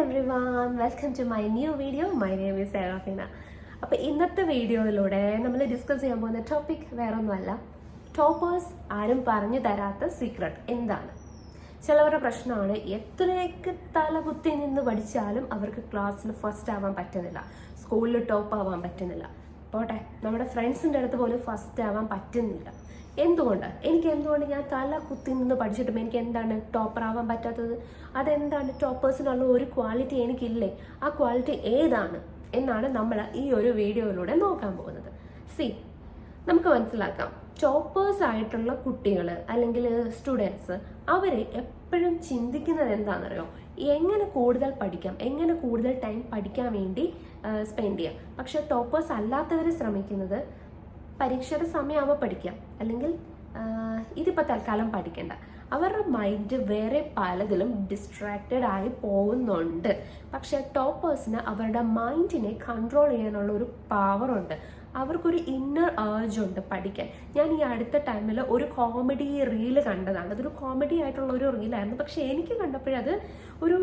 Everyone welcome to my new video my name is Serafina അപ്പോൾ ഇന്നത്തെ വീഡിയോയിലൂടെ നമ്മൾ ഡിസ്കസ് ചെയ്യാൻ പോകുന്ന ടോപ്പിക് വേറൊന്നുമല്ല. ടോപ്പേഴ്സ് ആരും പറഞ്ഞു തരാത്ത സീക്രട്ട് എന്താണ്? ചിലവരുടെ പ്രശ്നമാണ് എത്രയൊക്കെ തലകുത്തി നിന്ന് പഠിച്ചാലും അവർക്ക് ക്ലാസ്സിൽ ഫസ്റ്റ് ആവാൻ പറ്റുന്നില്ല. സ്കൂളിൽ ടോപ്പ് ആവാൻ പറ്റുന്നില്ല. പോട്ടെ നമ്മുടെ ഫ്രണ്ട്സിന്റെ അടുത്ത് പോലും ഫസ്റ്റ് ആവാൻ പറ്റുന്നില്ല. എന്തുകൊണ്ട്? എനിക്ക് എന്തുകൊണ്ട് ഞാൻ തല കുത്തി നിന്ന് പഠിച്ചിട്ടും എനിക്ക് എന്താണ് ടോപ്പർ ആവാൻ പറ്റാത്തത്? അതെന്താണ് ടോപ്പേഴ്സിനുള്ള ഒരു ക്വാളിറ്റി എനിക്കില്ലേ? ആ ക്വാളിറ്റി ഏതാണ് എന്നാണ് നമ്മൾ ഈ ഒരു വീഡിയോയിലൂടെ നോക്കാൻ പോകുന്നത്. സി നമുക്ക് മനസ്സിലാക്കാം. ടോപ്പേഴ്സ് ആയിട്ടുള്ള കുട്ടികൾ അല്ലെങ്കിൽ സ്റ്റുഡൻസ് അവരെ എപ്പോഴും ചിന്തിക്കുന്നത് എന്താണെന്നറിയോ? എങ്ങനെ കൂടുതൽ പഠിക്കാം എങ്ങനെ കൂടുതൽ ടൈം പഠിക്കാൻ വേണ്ടി സ്പെൻഡ് ചെയ്യാം. പക്ഷെ ടോപ്പേഴ്സ് അല്ലാത്തവർ ശ്രമിക്കുന്നത് പരീക്ഷയുടെ സമയമാകുമ്പോൾ പഠിക്കാം. അല്ലെങ്കിൽ ഇതിപ്പോൾ തൽക്കാലം പഠിക്കണ്ട. അവരുടെ മൈൻഡ് വേറെ പലതിലും ഡിസ്ട്രാക്റ്റഡ് ആയി പോകുന്നുണ്ട്. പക്ഷെ ടോപ്പേഴ്സിന് അവരുടെ മൈൻഡിനെ കൺട്രോൾ ചെയ്യാനുള്ള ഒരു പവറുണ്ട് അവർക്കൊരു ഇന്നർ ഏർജ് ഉണ്ട് പഠിക്കാൻ. ഞാൻ ഈ അടുത്ത ടൈമിൽ ഒരു കോമഡി റീൽ കണ്ടതാണ്. അതൊരു കോമഡി ആയിട്ടുള്ള ഒരു റീലായിരുന്നു പക്ഷെ എനിക്ക് കണ്ടപ്പോഴത് ഒരു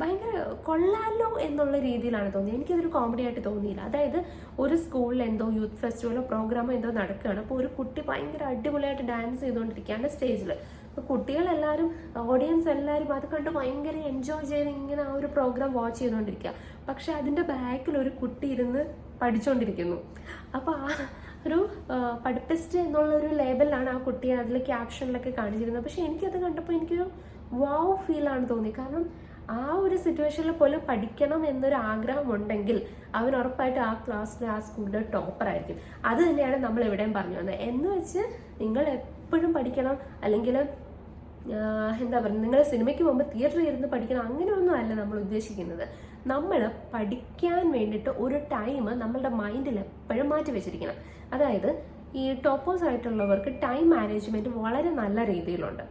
ഭയങ്കര കൊള്ളാലോ എന്നുള്ള രീതിയിലാണ് തോന്നിയത്. എനിക്കതൊരു കോമഡി ആയിട്ട് തോന്നിയില്ല. അതായത് ഒരു സ്കൂളിൽ എന്തോ യൂത്ത് ഫെസ്റ്റിവലോ പ്രോഗ്രാമോ എന്തോ നടക്കുകയാണ്. അപ്പോൾ ഒരു കുട്ടി ഭയങ്കര അടിപൊളിയായിട്ട് ഡാൻസ് ചെയ്തുകൊണ്ടിരിക്കുകയാണ് സ്റ്റേജിൽ അപ്പോൾ കുട്ടികളെല്ലാവരും ഓഡിയൻസ് എല്ലാവരും അത് കണ്ട് ഭയങ്കര എൻജോയ് ചെയ്ത് ഇങ്ങനെ ആ ഒരു പ്രോഗ്രാം വാച്ച് ചെയ്തുകൊണ്ടിരിക്കുക പക്ഷെ അതിന്റെ ബാക്കിൽ ഒരു കുട്ടി ഇരുന്ന് പഠിച്ചുകൊണ്ടിരിക്കുന്നു അപ്പോൾ ആ ഒരു പഠിപ്പിസ്റ്റ് എന്നുള്ളൊരു ലേബലിലാണ് ആ കുട്ടിയെ അതിൽ ക്യാപ്ഷനിലൊക്കെ കാണിച്ചിരുന്നത്. പക്ഷെ എനിക്കത് കണ്ടപ്പോൾ എനിക്കൊരു വാവ് ഫീലാണ് തോന്നി. കാരണം ആ ഒരു സിറ്റുവേഷനിൽ പോലും പഠിക്കണം എന്നൊരു ആഗ്രഹം ഉണ്ടെങ്കിൽ അവൻ ഉറപ്പായിട്ട് ആ ക്ലാസ്സിൽ ആ സ്കൂളിലെ ടോപ്പർ ആയിരിക്കും അത് തന്നെയാണ് നമ്മൾ എവിടെയും പറഞ്ഞു വന്നത്. എന്ന് വെച്ച് നിങ്ങൾ എപ്പോഴും പഠിക്കണം. അല്ലെങ്കിൽ എന്താ പറയുക നിങ്ങൾ സിനിമയ്ക്ക് പോകുമ്പോൾ തിയേറ്ററിൽ ഇരുന്ന് പഠിക്കണം. അങ്ങനെയൊന്നും അല്ല നമ്മൾ ഉദ്ദേശിക്കുന്നത്. നമ്മൾ പഠിക്കാൻ വേണ്ടിയിട്ട് ഒരു ടൈം നമ്മളുടെ മൈൻഡിൽ എപ്പോഴും മാറ്റി വെച്ചിരിക്കണം. അതായത് ഈ ടോപ്പേഴ്സ് ആയിട്ടുള്ളവർക്ക് ടൈം മാനേജ്മെന്റ് വളരെ നല്ല രീതിയിലുണ്ട്.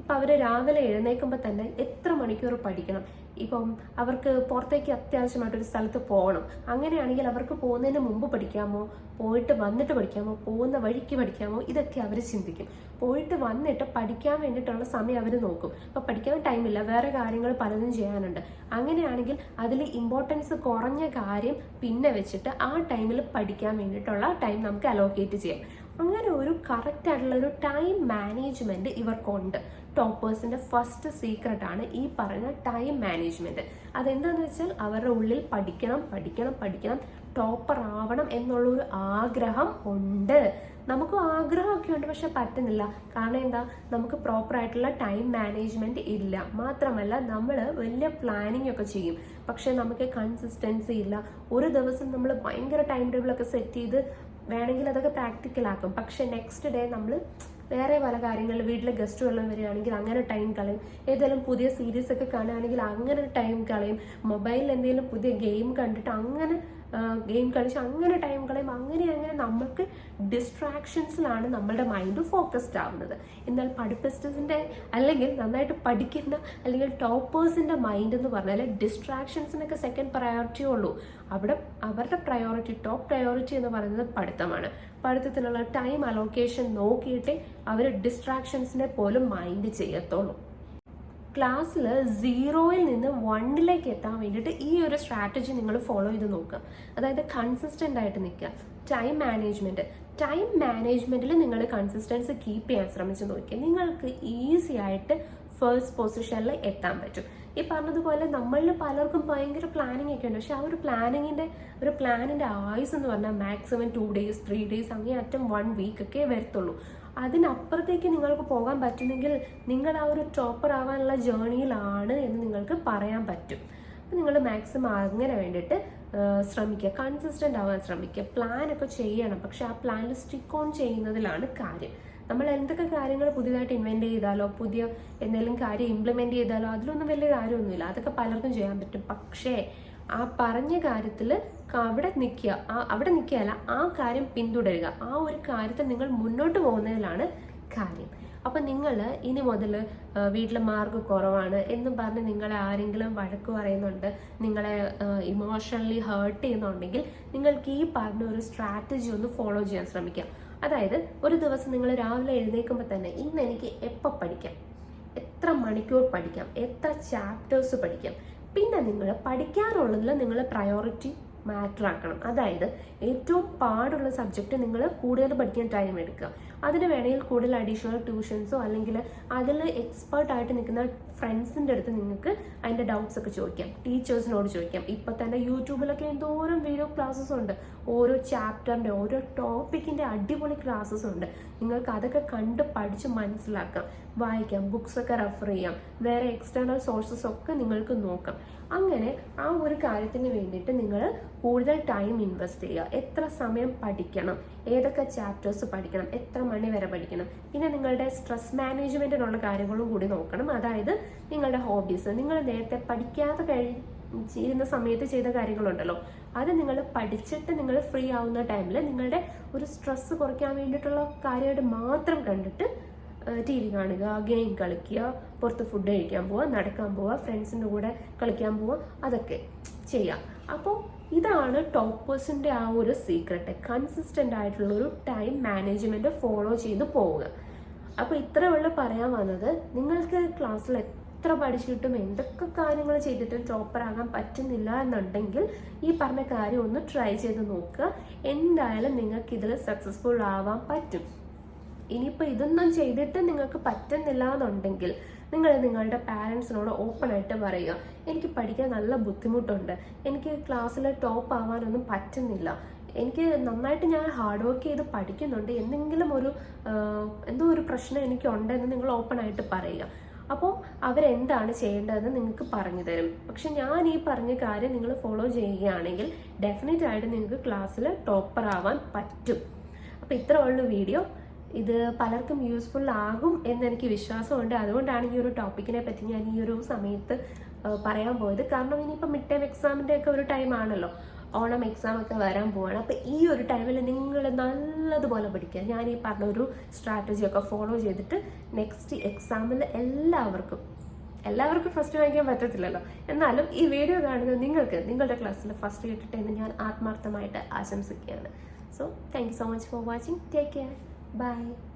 ഇപ്പോൾ അവർ രാവിലെ എഴുന്നേൽക്കുമ്പോൾ തന്നെ എത്ര മണിക്കൂർ പഠിക്കണം? ഇപ്പം അവർക്ക് പുറത്തേക്ക് അത്യാവശ്യമായിട്ടൊരു സ്ഥലത്ത് പോകണം. അങ്ങനെയാണെങ്കിൽ അവർക്ക് പോകുന്നതിന് മുമ്പ് പഠിക്കാമോ? പോയിട്ട് വന്നിട്ട് പഠിക്കാമോ? പോകുന്ന വഴിക്ക് പഠിക്കാമോ? ഇതൊക്കെ അവർ ചിന്തിക്കും. പോയിട്ട് വന്നിട്ട് പഠിക്കാൻ വേണ്ടിയിട്ടുള്ള സമയം അവർ നോക്കും. അപ്പോൾ പഠിക്കാൻ ടൈമില്ല വേറെ കാര്യങ്ങൾ പലതും ചെയ്യാനുണ്ട്. അങ്ങനെയാണെങ്കിൽ അതിൽ ഇമ്പോർട്ടൻസ് കുറഞ്ഞ കാര്യം പിന്നെ വെച്ചിട്ട് ആ ടൈമിൽ പഠിക്കാൻ വേണ്ടിയിട്ടുള്ള ടൈം നമുക്ക് അലോക്കേറ്റ് ചെയ്യാം. അങ്ങനെ ഒരു കറക്റ്റ് ആയിട്ടുള്ള ഒരു ടൈം മാനേജ്മെന്റ് ഇവർക്കുണ്ട്. ടോപ്പേഴ്സിന്റെ ഫസ്റ്റ് സീക്രട്ട് ആണ് ഈ പറയുന്ന ടൈം മാനേജ്മെന്റ് അതെന്താന്ന് വെച്ചാൽ അവരുടെ ഉള്ളിൽ പഠിക്കണം പഠിക്കണം പഠിക്കണം ടോപ്പർ ആവണം എന്നുള്ള ഒരു ആഗ്രഹം ഉണ്ട്. നമുക്ക് ആഗ്രഹമൊക്കെ ഉണ്ട് പക്ഷെ പറ്റുന്നില്ല. കാരണം എന്താ? നമുക്ക് പ്രോപ്പർ ആയിട്ടുള്ള ടൈം മാനേജ്മെന്റ് ഇല്ല. മാത്രമല്ല നമ്മൾ വലിയ പ്ലാനിങ് ഒക്കെ ചെയ്യും. പക്ഷെ നമുക്ക് കൺസിസ്റ്റൻസി ഇല്ല. ഒരു ദിവസം നമ്മൾ ഭയങ്കര ടൈം ടേബിൾ ഒക്കെ സെറ്റ് ചെയ്ത് വേണമെങ്കിൽ അതൊക്കെ പ്രാക്ടിക്കൽ ആക്കും. പക്ഷെ നെക്സ്റ്റ് ഡേ നമ്മൾ വേറെ പല കാര്യങ്ങളിൽ വീട്ടിലെ ഗസ്റ്റ് വെള്ളം വരികയാണെങ്കിൽ അങ്ങനെ ടൈം കളയും. ഏതെങ്കിലും പുതിയ സീരീസ് ഒക്കെ കാണുകയാണെങ്കിൽ അങ്ങനെ ടൈം കളയും. മൊബൈലിൽ എന്തെങ്കിലും പുതിയ ഗെയിം കണ്ടിട്ട് അങ്ങനെ ഗെയിം കളിച്ച് അങ്ങനെ ടൈം കളയും അങ്ങനെ അങ്ങനെ നമുക്ക് ഡിസ്ട്രാക്ഷൻസിലാണ് നമ്മളുടെ മൈൻഡ് ഫോക്കസ്ഡ് ആവുന്നത്. എന്നാൽ പഠിപ്പിസ്റ്റേഴ്സിന്റെ അല്ലെങ്കിൽ നന്നായിട്ട് പഠിക്കുന്ന അല്ലെങ്കിൽ ടോപ്പേഴ്സിന്റെ മൈൻഡ് എന്ന് പറഞ്ഞാൽ ഡിസ്ട്രാക്ഷൻസിനൊക്കെ സെക്കൻഡ് പ്രയോറിറ്റി ഉള്ളൂ. അവിടെ അവരുടെ പ്രയോറിറ്റി ടോപ്പ് പ്രയോറിറ്റി എന്ന് പറയുന്നത് പഠിത്തമാണ്. പഠിത്തത്തിനുള്ള ടൈം അലോക്കേഷൻ നോക്കിയിട്ടേ അവർ ഡിസ്ട്രാക്ഷൻസിനെ പോലും മൈൻഡ് ചെയ്യത്തുള്ളൂ. ക്ലാസ്സിൽ സീറോയിൽ നിന്ന് വണ്ണിലേക്ക് എത്താൻ വേണ്ടിയിട്ട് ഈ ഒരു സ്ട്രാറ്റജി നിങ്ങൾ ഫോളോ ചെയ്ത് നോക്കുക. അതായത് കൺസിസ്റ്റന്റ് ആയിട്ട് നിൽക്കുക. ടൈം മാനേജ്മെന്റ് ടൈം മാനേജ്മെന്റിൽ നിങ്ങൾ കൺസിസ്റ്റൻസ് കീപ്പ് ചെയ്യാൻ ശ്രമിച്ചു നോക്കിയാൽ നിങ്ങൾക്ക് ഈസി ആയിട്ട് ഫസ്റ്റ് പൊസിഷനിൽ എത്താൻ പറ്റും. ഈ പറഞ്ഞതുപോലെ നമ്മളിൽ പലർക്കും ഭയങ്കര പ്ലാനിങ് ഒക്കെ ഉണ്ട്. പക്ഷെ ആ ഒരു പ്ലാനിങ്ങിന്റെ ഒരു പ്ലാനിന്റെ ആയുസ് എന്ന് പറഞ്ഞാൽ maximum two days three days അങ്ങനെ അറ്റം വൺ വീക്ക് ഒക്കെ വരത്തുള്ളൂ. അതിനപ്പുറത്തേക്ക് നിങ്ങൾക്ക് പോകാൻ പറ്റുന്നെങ്കിൽ നിങ്ങൾ ആ ഒരു ടോപ്പർ ആവാനുള്ള ജേണിയിലാണ് എന്ന് നിങ്ങൾക്ക് പറയാൻ പറ്റും. അപ്പം നിങ്ങൾ മാക്സിമം അങ്ങനെ വേണ്ടിയിട്ട് ശ്രമിക്കുക. കൺസിസ്റ്റന്റ് ആവാൻ ശ്രമിക്കുക. പ്ലാൻ ഒക്കെ ചെയ്യണം. പക്ഷെ ആ പ്ലാനിൽ സ്റ്റിക്ക് ഓൺ ചെയ്യുന്നതിലാണ് കാര്യം. നമ്മൾ എന്തൊക്കെ കാര്യങ്ങൾ പുതിയതായിട്ട് ഇൻവെന്റ് ചെയ്താലോ പുതിയ എന്തെങ്കിലും കാര്യം ഇംപ്ലിമെന്റ് ചെയ്താലോ അതിലൊന്നും വലിയ കാര്യമൊന്നുമില്ല. അതൊക്കെ പലർക്കും ചെയ്യാൻ പറ്റും. പക്ഷേ ആ പറഞ്ഞ കാര്യത്തിൽ അവിടെ നിൽക്കുക ആ അവിടെ നിൽക്കുകയല്ല ആ കാര്യം പിന്തുടരുക. ആ ഒരു കാര്യത്തെ നിങ്ങൾ മുന്നോട്ട് പോകുന്നതിലാണ് കാര്യം. അപ്പൊ നിങ്ങൾ ഇനി മുതൽ വീട്ടിലെ മാർക്ക് കുറവാണ് എന്നും പറഞ്ഞ് നിങ്ങളെ ആരെങ്കിലും വഴക്ക് പറയുന്നുണ്ട് നിങ്ങളെ ഇമോഷണലി ഹേർട്ട് ചെയ്യുന്നുണ്ടെങ്കിൽ നിങ്ങൾക്ക് ഈ പറഞ്ഞ ഒരു സ്ട്രാറ്റജി ഒന്ന് ഫോളോ ചെയ്യാൻ ശ്രമിക്കാം. അതായത് ഒരു ദിവസം നിങ്ങൾ രാവിലെ എഴുന്നേൽക്കുമ്പോൾ തന്നെ ഇന്ന് എനിക്ക് എപ്പോൾ പഠിക്കാം? എത്ര മണിക്കൂർ പഠിക്കാം? എത്ര ചാപ്റ്റേഴ്സ് പഠിക്കാം? പിന്നെ നിങ്ങൾ പഠിക്കാറുള്ളതിൽ നിങ്ങൾ പ്രയോറിറ്റി മാറ്റർ ആക്കണം. അതായത് ഏറ്റവും പാടുള്ള സബ്ജക്റ്റ് നിങ്ങൾ കൂടുതൽ പഠിക്കാൻ ടൈം എടുക്കുക. അതിന് വേണമെങ്കിൽ കൂടുതൽ അഡീഷണൽ ട്യൂഷൻസോ അല്ലെങ്കിൽ അതിൽ എക്സ്പേർട്ട് ആയിട്ട് നിൽക്കുന്ന ഫ്രണ്ട്സിന്റെ അടുത്ത് നിങ്ങൾക്ക് അതിന്റെ ഡൗട്ട്സ് ഒക്കെ ചോദിക്കാം. ടീച്ചേഴ്സിനോട് ചോദിക്കാം. ഇപ്പം തന്നെ യൂട്യൂബിലൊക്കെ എന്തോരം വീഡിയോ ക്ലാസ്സസ് ഉണ്ട്. ഓരോ ചാപ്റ്ററിന്റെ ഓരോ ടോപ്പിക്കിന്റെ അടിപൊളി ക്ലാസ്സസ് ഉണ്ട്. നിങ്ങൾക്ക് അതൊക്കെ കണ്ട് പഠിച്ച് മനസ്സിലാക്കാം. വായിക്കാം ബുക്സ് ഒക്കെ റെഫർ ചെയ്യാം. വേറെ എക്സ്റ്റേണൽ സോഴ്സസ് ഒക്കെ നിങ്ങൾക്ക് നോക്കാം. അങ്ങനെ ആ ഒരു കാര്യത്തിന് വേണ്ടിയിട്ട് നിങ്ങൾ കൂടുതൽ ടൈം ഇൻവെസ്റ്റ് ചെയ്യുക. എത്ര സമയം പഠിക്കണം? ഏതൊക്കെ ചാപ്റ്റേഴ്സ് പഠിക്കണം? എത്ര മണി വരെ പഠിക്കണം? പിന്നെ നിങ്ങളുടെ സ്ട്രെസ് മാനേജ്മെന്റിനുള്ള കാര്യങ്ങളും കൂടി നോക്കണം. അതായത് നിങ്ങളുടെ ഹോബീസ് നിങ്ങൾ നേരത്തെ പഠിക്കാതെ കഴി ചെയ്യുന്ന സമയത്ത് ചെയ്ത കാര്യങ്ങളുണ്ടല്ലോ. അത് നിങ്ങൾ പഠിച്ചിട്ട് നിങ്ങൾ ഫ്രീ ആവുന്ന ടൈമിൽ നിങ്ങളുടെ ഒരു സ്ട്രെസ് കുറയ്ക്കാൻ വേണ്ടിയിട്ടുള്ള കാര്യമായിട്ട് മാത്രം കണ്ടിട്ട് ടി വി കാണുക ഗെയിം കളിക്കുക പുറത്ത് ഫുഡ് കഴിക്കാൻ പോവുക നടക്കാൻ പോവുക ഫ്രണ്ട്സിന്റെ കൂടെ കളിക്കാൻ പോവുക അതൊക്കെ ചെയ്യാം അപ്പോൾ ഇതാണ് ടോപ്പേഴ്സിന്റെ ആ ഒരു സീക്രട്ട് കൺസിസ്റ്റന്റ് ആയിട്ടുള്ള ഒരു ടൈം മാനേജ്മെന്റ് ഫോളോ ചെയ്ത് പോവുക. അപ്പോൾ ഇത്ര ഉള്ള പറയാൻ വന്നത്. നിങ്ങൾക്ക് ക്ലാസ്സിൽ എത്ര പഠിച്ചിട്ടും എന്തൊക്കെ കാര്യങ്ങൾ ചെയ്തിട്ടും ടോപ്പർ ആകാൻ പറ്റുന്നില്ല എന്നുണ്ടെങ്കിൽ ഈ പറഞ്ഞ കാര്യം ഒന്ന് ട്രൈ ചെയ്ത് നോക്കുക. എന്തായാലും നിങ്ങൾക്ക് ഇതിൽ സക്സസ്ഫുൾ ആവാൻ പറ്റും. ഇനിയിപ്പോൾ ഇതൊന്നും ചെയ്തിട്ട് നിങ്ങൾക്ക് പറ്റുന്നില്ല എന്നുണ്ടെങ്കിൽ നിങ്ങൾ നിങ്ങളുടെ പാരൻസിനോട് ഓപ്പൺ ആയിട്ട് പറയുക. എനിക്ക് പഠിക്കാൻ നല്ല ബുദ്ധിമുട്ടുണ്ട്. എനിക്ക് ക്ലാസ്സിൽ ടോപ്പ് ആവാനൊന്നും പറ്റുന്നില്ല. എനിക്ക് നന്നായിട്ട് ഞാൻ ഹാർഡ് വർക്ക് ചെയ്ത് പഠിക്കുന്നുണ്ട്. എന്തെങ്കിലും ഒരു എന്തോ ഒരു പ്രശ്നം എനിക്ക് ഉണ്ടെന്ന് നിങ്ങൾ ഓപ്പൺ ആയിട്ട് പറയുക. അപ്പോൾ അവരെന്താണ് ചെയ്യേണ്ടതെന്ന് നിങ്ങൾക്ക് പറഞ്ഞു തരും. പക്ഷെ ഞാൻ ഈ പറഞ്ഞ കാര്യം നിങ്ങൾ ഫോളോ ചെയ്യുകയാണെങ്കിൽ ഡെഫിനറ്റ് ആയിട്ട് നിങ്ങൾക്ക് ക്ലാസ്സിൽ ടോപ്പർ ആവാൻ പറ്റും. അപ്പോൾ ഇത്ര ഉള്ള വീഡിയോ ഇത് പലർക്കും യൂസ്ഫുൾ ആകും എന്ന് എനിക്ക് വിശ്വാസമുണ്ട്. അതുകൊണ്ടാണ് ഈ ഒരു ടോപ്പിക്കിനെ പറ്റി ഞാൻ ഈ ഒരു സമയത്ത് പറയാൻ പോയത്. കാരണം ഇനിയിപ്പോൾ മിഡ് ടൈം എക്സാമിന്റെ ഒക്കെ ഒരു ടൈം ആണല്ലോ. ഓണം എക്സാം ഒക്കെ വരാൻ പോവാണ്. അപ്പോൾ ഈ ഒരു ടൈമിൽ നിങ്ങൾ നല്ലതുപോലെ പഠിക്കുക. ഞാൻ ഈ പറഞ്ഞ ഒരു സ്ട്രാറ്റജി ഒക്കെ ഫോളോ ചെയ്തിട്ട് നെക്സ്റ്റ് എക്സാമിൽ എല്ലാവർക്കും എല്ലാവർക്കും ഫസ്റ്റ് വാങ്ങിക്കാൻ പറ്റത്തില്ലല്ലോ. എന്നാലും ഈ വീഡിയോ കാണുന്നത് നിങ്ങൾക്ക് നിങ്ങളുടെ ക്ലാസ്സിൽ ഫസ്റ്റ് കിട്ടട്ടെ എന്ന് ഞാൻ ആത്മാർത്ഥമായിട്ട് ആശംസിക്കുകയാണ്. So thank you so much for watching take care Bye!